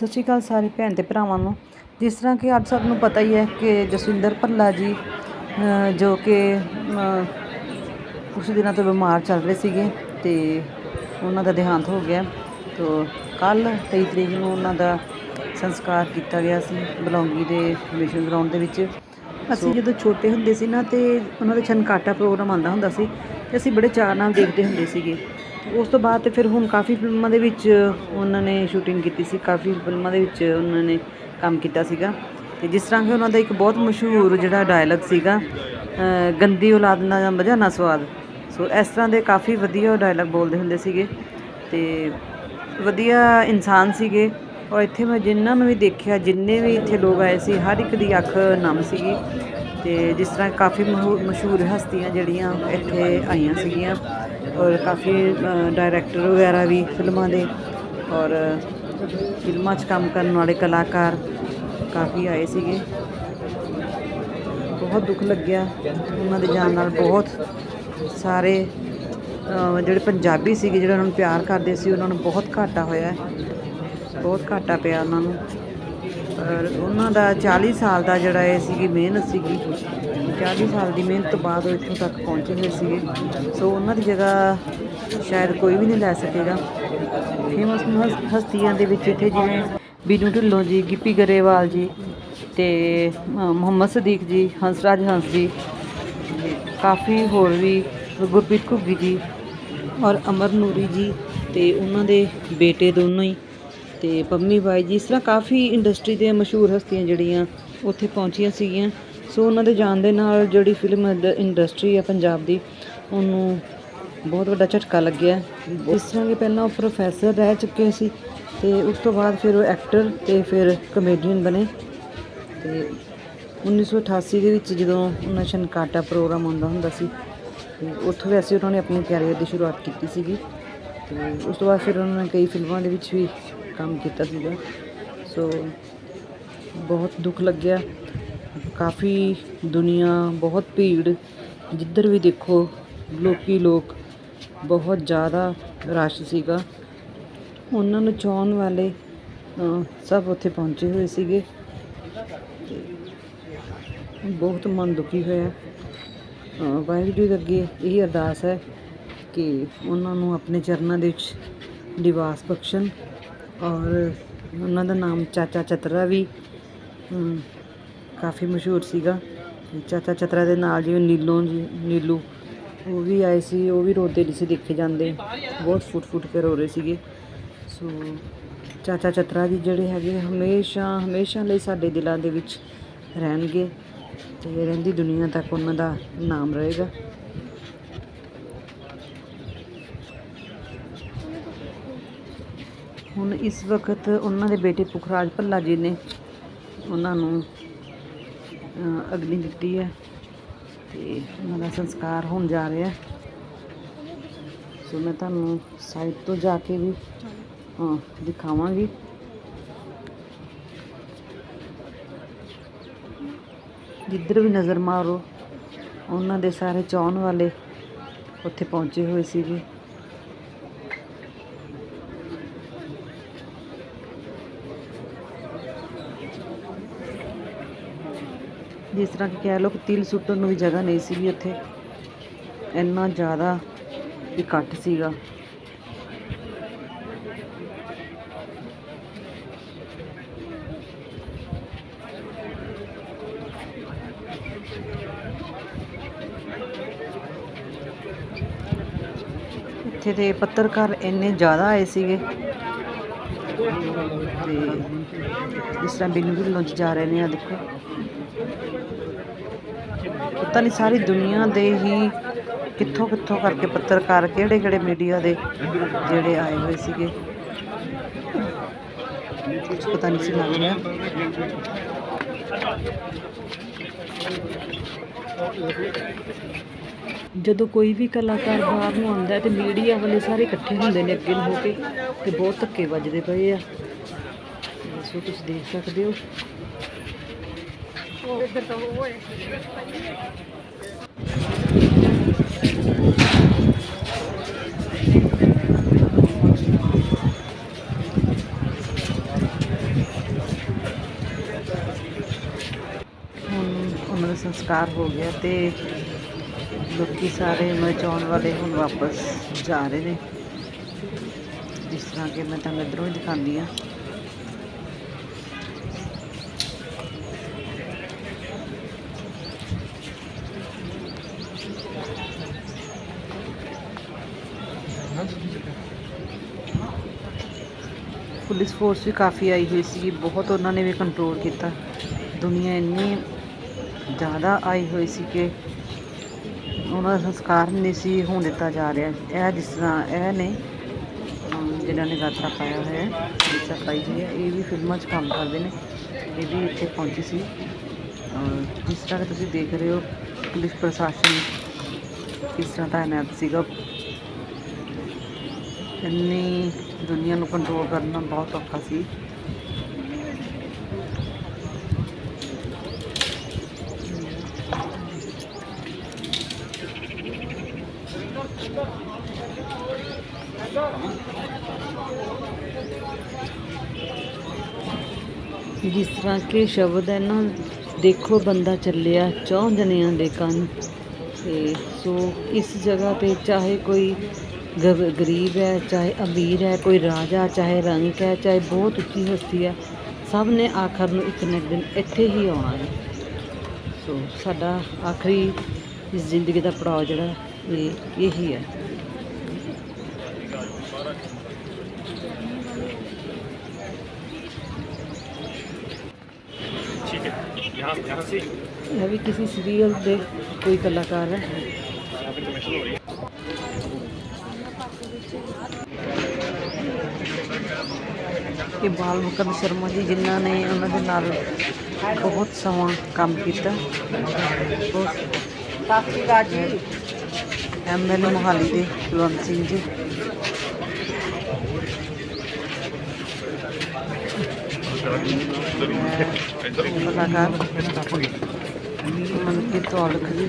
ਸਤਿ ਸ਼੍ਰੀ ਅਕਾਲ ਸਾਰੇ ਭੈਣ ਤੇ ਭਰਾਵਾਂ ਨੂੰ। ਜਿਸ ਤਰ੍ਹਾਂ ਕਿ ਅੱਜ ਸਭ ਨੂੰ ਪਤਾ ਹੀ ਹੈ ਕਿ ਜਸਵਿੰਦਰ ਭੱਲਾ ਜੀ ਜੋ ਕਿ ਕੁਛ ਦਿਨਾਂ ਤੋਂ ਬਿਮਾਰ ਚੱਲ ਰਹੇ ਸੀਗੇ ਤੇ ਉਹਨਾਂ ਦਾ ਦੇਹਾਂਤ ਹੋ ਗਿਆ। ਤੋ ਕੱਲ 23 ਤਰੀਕ ਨੂੰ ਉਹਨਾਂ ਦਾ ਸੰਸਕਾਰ ਕੀਤਾ ਗਿਆ ਸੀ ਬਲੌਂਗੀ ਦੇ ਮਿਸ਼ਨ ਗਰਾਊਂਡ ਦੇ ਵਿੱਚ। ਅਸੀਂ ਜਦੋਂ ਛੋਟੇ ਹੁੰਦੇ ਸੀ ਨਾ ਤੇ ਉਹਨਾਂ ਦੇ ਛਨਕਾਟਾ ਪ੍ਰੋਗਰਾਮ ਆਉਂਦਾ ਹੁੰਦਾ ਸੀ ਤੇ ਅਸੀਂ ਬੜੇ ਚਾਅ ਨਾਲ ਦੇਖਦੇ ਹੁੰਦੇ ਸੀਗੇ। ਉਸ ਤੋਂ ਬਾਅਦ ਤੇ ਫਿਰ ਹੁਣ ਕਾਫੀ ਫਿਲਮਾਂ ਦੇ ਵਿੱਚ ਉਹਨਾਂ ਨੇ ਸ਼ੂਟਿੰਗ ਕੀਤੀ ਸੀ, ਕਾਫੀ ਫਿਲਮਾਂ ਦੇ ਵਿੱਚ ਉਹਨਾਂ ਨੇ ਕੰਮ ਕੀਤਾ ਸੀਗਾ। ਤੇ ਜਿਸ ਤਰ੍ਹਾਂ ਕਿ ਉਹਨਾਂ ਦਾ ਇੱਕ ਬਹੁਤ ਮਸ਼ਹੂਰ ਜਿਹੜਾ ਡਾਇਲੌਗ ਸੀਗਾ ਗੰਦੀ ਔਲਾਦ ਨਾ ਮਜ਼ਾ ਨਾ ਸਵਾਦ। ਸੋ ਇਸ ਤਰ੍ਹਾਂ ਦੇ ਕਾਫੀ ਵਧੀਆ ਡਾਇਲੌਗ ਬੋਲਦੇ ਹੁੰਦੇ ਸੀਗੇ ਤੇ ਵਧੀਆ ਇਨਸਾਨ ਸੀਗੇ। ਔਰ ਇੱਥੇ ਮੈਂ ਜਿਨ੍ਹਾਂ ਨੂੰ ਵੀ ਦੇਖਿਆ, ਜਿੰਨੇ ਵੀ ਇੱਥੇ ਲੋਕ ਆਏ ਸੀ, ਹਰ ਇੱਕ ਦੀ ਅੱਖ ਨਮ ਸੀਗੀ। ਤੇ ਜਿਸ ਤਰ੍ਹਾਂ ਕਾਫੀ ਮਹੂ- ਮਸ਼ਹੂਰ ਹਸਤੀਆਂ ਜਿਹੜੀਆਂ ਇੱਥੇ ਆਈਆਂ ਸੀਗੀਆਂ ਔਰ ਕਾਫੀ ਡਾਇਰੈਕਟਰ ਵਗੈਰਾ ਵੀ ਫਿਲਮਾਂ ਦੇ ਔਰ ਫਿਲਮਾਂ 'ਚ ਕੰਮ ਕਰਨ ਵਾਲੇ ਕਲਾਕਾਰ ਕਾਫੀ ਆਏ ਸੀਗੇ। ਬਹੁਤ ਦੁੱਖ ਲੱਗਿਆ। ਉਹਨਾਂ ਦੇ ਜਾਣ ਨਾਲ ਬਹੁਤ ਸਾਰੇ ਜਿਹੜੇ ਪੰਜਾਬੀ ਸੀਗੇ ਜਿਹੜੇ ਉਹਨਾਂ ਨੂੰ ਪਿਆਰ ਕਰਦੇ ਸੀ, ਉਹਨਾਂ ਨੂੰ ਬਹੁਤ ਘਾਟਾ ਹੋਇਆ। ਬਹੁਤ ਘਾਟਾ ਪਿਆ ਉਹਨਾਂ ਨੂੰ। ਔਰ ਉਹਨਾਂ ਦਾ 40 ਸਾਲ ਦਾ ਜਿਹੜਾ ਇਹ ਸੀਗੀ ਮਿਹਨਤ ਸੀਗੀ। 40 ਸਾਲ ਦੀ ਮਿਹਨਤ ਤੋਂ ਬਾਅਦ ਉਹ ਇੱਥੋਂ ਤੱਕ ਪਹੁੰਚੇ ਹੋਏ ਸੀਗੇ। ਸੋ ਉਹਨਾਂ ਦੀ ਜਗ੍ਹਾ ਸ਼ਾਇਦ ਕੋਈ ਵੀ ਨਹੀਂ ਲੈ ਸਕੇਗਾ। ਫੇਮਸ ਹਸਤੀਆਂ ਦੇ ਵਿੱਚ ਇੱਥੇ ਜਿਵੇਂ ਬੀਨੂ ਢਿੱਲੋਂ ਜੀ, ਗਿੱਪੀ ਗਰੇਵਾਲ ਜੀ ਤੇ ਮੁਹੰਮਦ ਸਦੀਕ ਜੀ, ਹੰਸਰਾਜ ਹੰਸ ਜੀ, ਕਾਫੀ ਹੋਰ ਵੀ ਗੁਰਪ੍ਰੀਤ ਘੁੱਗੀ ਜੀ ਔਰ ਅਮਰ ਨੂਰੀ ਜੀ ਤੇ ਉਹਨਾਂ ਦੇ ਬੇਟੇ ਦੋਨੋਂ ਹੀ ਤੇ ਪੰਮੀ ਬਾਈ ਜੀ, ਇਸ ਤਰ੍ਹਾਂ ਕਾਫੀ ਇੰਡਸਟਰੀ ਦੇ ਮਸ਼ਹੂਰ ਹਸਤੀਆਂ ਜਿਹੜੀਆਂ ਉੱਥੇ ਪਹੁੰਚੀਆਂ ਸੀਗੀਆਂ। ਸੋ ਉਹਨਾਂ ਦੇ ਜਾਣ ਦੇ ਨਾਲ ਜਿਹੜੀ ਫਿਲਮ ਇੰਡਸਟਰੀ ਆ ਪੰਜਾਬ ਦੀ, ਉਹਨੂੰ ਬਹੁਤ ਵੱਡਾ ਝਟਕਾ ਲੱਗਿਆ। ਇਸ ਤਰ੍ਹਾਂ ਕਿ ਪਹਿਲਾਂ ਉਹ ਪ੍ਰੋਫੈਸਰ ਰਹਿ ਚੁੱਕੇ ਸੀ ਤੇ ਉਸ ਤੋਂ ਬਾਅਦ ਫਿਰ ਉਹ ਐਕਟਰ ਤੇ ਫਿਰ ਕਮੇਡੀਅਨ ਬਣੇ। ਤੇ 1988 ਦੇ ਵਿੱਚ ਜਦੋਂ ਉਹਨਾਂ ਸ਼ਨਕਾਟਾ ਪ੍ਰੋਗਰਾਮ ਆਉਂਦਾ ਹੁੰਦਾ ਸੀ, ਤੇ ਉੱਥੋਂ ਵੈਸੇ ਉਹਨਾਂ ਨੇ ਆਪਣੇ ਕੈਰੀਅਰ ਦੀ ਸ਼ੁਰੂਆਤ ਕੀਤੀ ਸੀਗੀ। ਤੇ ਉਸ ਤੋਂ ਬਾਅਦ ਫਿਰ ਉਹਨਾਂ ਨੇ ਕਈ ਫਿਲਮਾਂ ਦੇ ਵਿੱਚ ਵੀ ਕੰਮ ਕੀਤਾ ਸੀਗਾ। ਸੋ ਬਹੁਤ ਦੁੱਖ ਲੱਗਿਆ। ਕਾਫੀ ਦੁਨੀਆ ਬਹੁਤ ਭੀੜ। ਜਿੱਧਰ ਵੀ ਦੇਖੋ, ਲੋਕੀ ਲੋਕ ਬਹੁਤ ਜ਼ਿਆਦਾ ਰਸ਼ ਸੀਗਾ। ਉਹਨਾਂ ਨੂੰ ਚਾਹੁਣ ਵਾਲੇ ਸਭ ਉੱਥੇ ਪਹੁੰਚੇ ਹੋਏ ਸੀਗੇ। ਬਹੁਤ ਮਨ ਦੁਖੀ ਹੋਇਆ। ਵਾਹਿਗੁਰੂ ਦੇ ਅੱਗੇ ਇਹ ਅਰਦਾਸ ਹੈ ਕਿ ਉਹਨਾਂ ਨੂੰ ਆਪਣੇ ਚਰਨਾਂ ਦੇ ਵਿੱਚ ਨਿਵਾਸ ਬਖਸ਼ਣ। ਔਰ ਉਹਨਾਂ ਦਾ ਨਾਮ ਚਾਚਾ ਚਤਰਾ ਵੀ ਕਾਫੀ ਮਸ਼ਹੂਰ ਸੀਗਾ। ਚਾਚਾ ਚਤਰਾ ਦੇ ਨਾਲ ਜਿਵੇਂ ਨੀਲੋਂ ਜੀ, ਨੀਲੂ, ਉਹ ਵੀ ਆਏ ਸੀ, ਉਹ ਵੀ ਰੋਦੇ ਨਹੀਂ ਸੀ ਦੇਖੇ ਜਾਂਦੇ। ਬਹੁਤ ਫੁੱਟ ਫੁੱਟ ਕੇ ਰੋ ਰਹੇ ਸੀਗੇ। ਸੋ ਚਾਚਾ ਚਤਰਾ ਜੀ ਜਿਹੜੇ ਹੈਗੇ ਹਮੇਸ਼ਾ ਹਮੇਸ਼ਾ ਲਈ ਸਾਡੇ ਦਿਲਾਂ ਦੇ ਵਿੱਚ ਰਹਿਣਗੇ ਤੇ ਰਹਿੰਦੀ ਦੁਨੀਆ ਤੱਕ ਉਹਨਾਂ ਦਾ ਨਾਮ ਰਹੇਗਾ। ਹੁਣ ਇਸ ਵਕਤ ਉਹਨਾਂ ਦੇ ਬੇਟੇ ਪੁਖਰਾਜ ਭੱਲਾ ਜੀ ਨੇ ਉਹਨਾਂ ਨੂੰ ਅਗਨੀ ਦਿੱਤੀ ਹੈ ਤੇ ਉਹਨਾਂ ਦਾ ਸੰਸਕਾਰ ਹੋਣ ਜਾ ਰਿਹਾ ਹੈ। ਸੋ ਮੈਂ ਤੁਹਾਨੂੰ ਸਾਈਡ ਤੋਂ ਜਾ ਕੇ ਵੀ ਅ, ਦਿਖਾਵਾਂਗੀ। ਜਿੱਧਰ ਵੀ ਨਜ਼ਰ ਮਾਰੋ ਉਹਨਾਂ ਦੇ ਸਾਰੇ ਚਾਹਣ ਵਾਲੇ ਉੱਥੇ ਪਹੁੰਚੇ ਹੋਏ ਸੀਗੇ। ਜਿਸ ਤਰ੍ਹਾਂ ਕਿ ਕਹਿ ਲਓ ਕਿ ਤਿਲ ਸੁੱਟਣ ਨੂੰ ਵੀ ਜਗ੍ਹਾ ਨਹੀਂ ਸੀਗੀ ਉੱਥੇ। ਇੰਨਾ ਜ਼ਿਆਦਾ ਇਕੱਠ ਸੀਗਾ। ਇੱਥੇ ਦੇ ਪੱਤਰਕਾਰ ਇੰਨੇ ਜ਼ਿਆਦਾ ਆਏ ਸੀਗੇ। ਤੇ ਜਿਸ ਤਰ੍ਹਾਂ ਬਿਨੂ ਢਿੱਲੋਂ 'ਚ ਜਾ ਰਹੇ ਨੇ ਆ ਦੇਖੋ। ਪਤਾ ਨਹੀਂ ਸਾਰੀ ਦੁਨੀਆ ਦੇ ਹੀ ਕਿੱਥੋਂ ਕਿੱਥੋਂ ਕਰਕੇ ਪੱਤਰਕਾਰ ਕਿਹੜੇ ਕਿਹੜੇ ਮੀਡੀਆ ਦੇ ਜਿਹੜੇ ਆਏ ਹੋਏ ਸੀਗੇ। ਕੁਝ ਪਤਾ ਨਹੀਂ ਸੀ ਲੱਗ ਰਿਹਾ। ਜਦੋਂ ਕੋਈ ਵੀ ਕਲਾਕਾਰ ਬਾਹਰ ਨੂੰ ਆਉਂਦਾ ਹੈ ਤੇ ਮੀਡੀਆ ਵਾਲੇ ਸਾਰੇ ਇਕੱਠੇ ਹੁੰਦੇ ਨੇ ਅੱਗੇ ਹੋ ਕੇ ਤੇ ਬਹੁਤ ਧੱਕੇ ਵੱਜਦੇ ਪਏ ਆ। ਸੋ ਤੁਸੀਂ ਦੇਖ ਸਕਦੇ ਹੋ। ਉਹਨਾਂ ਦਾ ਸੰਸਕਾਰ ਹੋ ਗਿਆ ਤੇ ਲੋਕੀ ਸਾਰੇ ਮਚਾਉਣ ਵਾਲੇ ਹੁਣ ਵਾਪਸ ਜਾ ਰਹੇ ਨੇ। ਜਿਸ ਤਰ੍ਹਾਂ ਕਿ ਮੈਂ ਤੁਹਾਨੂੰ ਇਧਰੋਂ ਹੀ ਦਿਖਾਉਂਦੀ ਆ ਪੁਲਿਸ ਫੋਰਸ ਵੀ ਕਾਫੀ ਆਈ ਹੋਈ ਸੀ ਬਹੁਤ ਉਹਨਾਂ ਨੇ ਵੀ ਕੰਟਰੋਲ ਕੀਤਾ। ਦੁਨੀਆ ਇੰਨੀ ਜ਼ਿਆਦਾ ਆਈ ਹੋਈ ਸੀ ਕਿ ਉਹਨਾਂ ਦਾ ਸੰਸਕਾਰ ਨਹੀਂ ਸੀ ਹੋਣ ਦਿੱਤਾ ਜਾ ਰਿਹਾ। ਇਹ ਜਿਸ ਤਰ੍ਹਾਂ ਇਹ ਨੇ ਅਮ, ਜਿਨ੍ਹਾਂ ਨੇ ਗਾਤਰਾ ਪਾਇਆ ਹੋਇਆ ਹੈ ਜਿਸਾ ਪਾਈ ਹੋਈ ਹੈ ਇਹ ਵੀ ਫਿਲਮਾਂ 'ਚ ਕੰਮ ਕਰਦੇ ਨੇ। ਇਹ ਵੀ ਇੱਥੇ ਪਹੁੰਚੀ ਸੀ। ਅਮ, ਜਿਸ ਤਰ੍ਹਾਂ ਤੁਸੀਂ ਦੇਖ ਰਹੇ ਹੋ ਪੁਲਿਸ ਪ੍ਰਸ਼ਾਸਨ ਕਿਸ ਤਰ੍ਹਾਂ ਤਾਇਨਾਤ ਸੀਗਾ ਇੰਨੀ ਦੁਨੀਆ ਨੂੰ ਕੰਟਰੋਲ ਕਰਨਾ ਬਹੁਤ ਔਖਾ ਸੀ। ਜਿਸ ਤਰ੍ਹਾਂ ਕਿ ਸ਼ਬਦ ਹੈ ਨਾ, ਦੇਖੋ ਬੰਦਾ ਚੱਲਿਆ, ਚੌਂ ਜਣਿਆਂ ਦੇ ਕੰਨ। ਤੇ ਸੋ ਇਸ ਜਗ੍ਹਾ ਤੇ ਚਾਹੇ ਕੋਈ ਗਰ- ਗਰੀਬ ਹੈ ਚਾਹੇ ਅਮੀਰ ਹੈ ਕੋਈ ਰਾਜਾ ਚਾਹੇ ਰੰਕ ਹੈ ਚਾਹੇ ਬਹੁਤ ਉੱਚੀ ਹਸਤੀ ਹੈ ਸਭ ਨੇ ਆਖਰ ਨੂੰ ਇੱਕ ਨਾ ਇੱਕ ਦਿਨ ਇੱਥੇ ਹੀ ਆਉਣਾ ਹੈ ਸੋ ਸਾਡਾ ਆਖਰੀ ਇਸ ਜ਼ਿੰਦਗੀ ਦਾ ਪੜਾਅ ਜਿਹੜਾ ਇਹ ਇਹੀ ਹੈ ठीक है यहाँ यहाँ से ਇਹ ਵੀ ਕਿਸੇ ਸੀਰੀਅਲ ਦੇ ਕੋਈ ਕਲਾਕਾਰ ਹੈ यहाँ पे कमीशन हो रही है ਇਹ ਬਾਲ ਮੁਕੰਦ ਸ਼ਰਮਾ ਜੀ ਜਿਨ੍ਹਾਂ ਨੇ ਉਹਨਾਂ ਦੇ ਨਾਲ ਬਹੁਤ ਸਮਾਂ ਕੰਮ ਕੀਤਾ। ਕਾਫੀ ਰਾਜੀ ਐਮਐਲਏ ਮੋਹਾਲੀ ਦੇ ਕੁਲਵੰਤ ਸਿੰਘ ਜੀ। ਕਲਾਕਾਰ ਔਲਖ ਜੀ।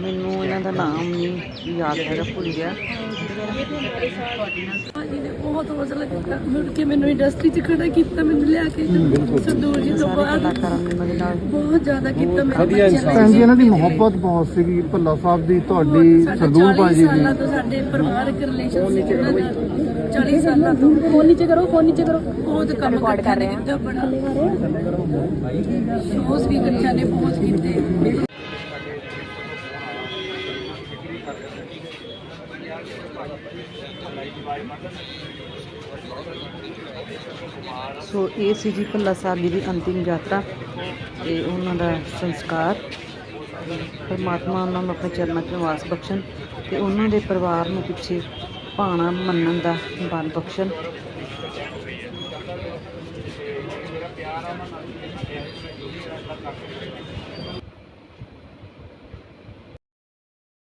ਮੈਨੂੰ ਇਹਨਾਂ ਦਾ ਨਾਮ ਨਹੀਂ ਯਾਦ ਹੈਗਾ ਭੁੱਲ ਗਿਆ। ਭਾਜੀ ਨੇ ਬਹੁਤ ਹੌਸਲਾ ਦਿੱਤਾ ਮੁੜ ਕੇ ਮੈਨੂੰ ਇੰਡਸਟਰੀ 'ਚ ਖੜਾ ਕੀਤਾ ਮੈਨੂੰ ਲਿਆ ਕੇ ਸਰਦੂਰ ਜੀ ਤੋਂ ਸਾਰੇ ਬਾਅਦ ਕਲਾਕਾਰਾਂ ਨੇ ਉਹਨਾਂ ਦੇ ਨਾਲ। ਬਹੁਤ ਜ਼ਿਆਦਾ ਕੀਤਾ ਮੇਰੇ ਬੱਚਿਆਂ ਭੈਣ ਜੀ ਲਈ ਇਹਨਾਂ ਦੀ ਮੁਹੱਬਤ ਬਹੁਤ ਸੀਗੀ। ਭੱਲਾ ਸਾਹਿਬ ਦੀ ਤੁਹਾਡੀ 40 ਭਾਜੀ ਦੀ। ਸਾਲਾਂ ਤੋਂ ਸਾਡੇ ਪਰਿਵਾਰਕ ਰਿਲੇਸ਼ਨ ਸੀ ਉਹਨਾਂ ਦਾ 40 ਸਾਲਾਂ ਤੋਂ। ਫੋਨ ਨੀਚੇ ਕਰੋ ਫੋਨ ਨੀਚੇ ਕਰੋ। ਬਹੁਤ ਕੰਮ ਰਿਕਾਰਡ ਕਰ ਰਹੇ ਹਾਂ। ਬੜਾ ਸ਼ੋਜ਼ ਵੀ ਬੱਚਿਆਂ ਨੇ ਬਹੁਤ ਕੀਤੇ। ਸੋ ਇਹ ਸੀ ਜੀ ਭੱਲਾ ਸਾਹਿਬ ਜੀ ਦੀ ਅੰਤਿਮ ਯਾਤਰਾ ਤੇ ਉਹਨਾਂ ਦਾ ਸੰਸਕਾਰ। ਪਰਮਾਤਮਾ ਉਹਨਾਂ ਨੂੰ ਆਪਣੇ ਚਰਨਾਂ 'ਚ ਨਿਵਾਸ ਬਖਸ਼ਣ ਤੇ ਉਹਨਾਂ ਦੇ ਪਰਿਵਾਰ ਨੂੰ ਪਿੱਛੇ ਭਾਣਾ ਮੰਨਣ ਦਾ ਬਲ ਬਖਸ਼ਣ।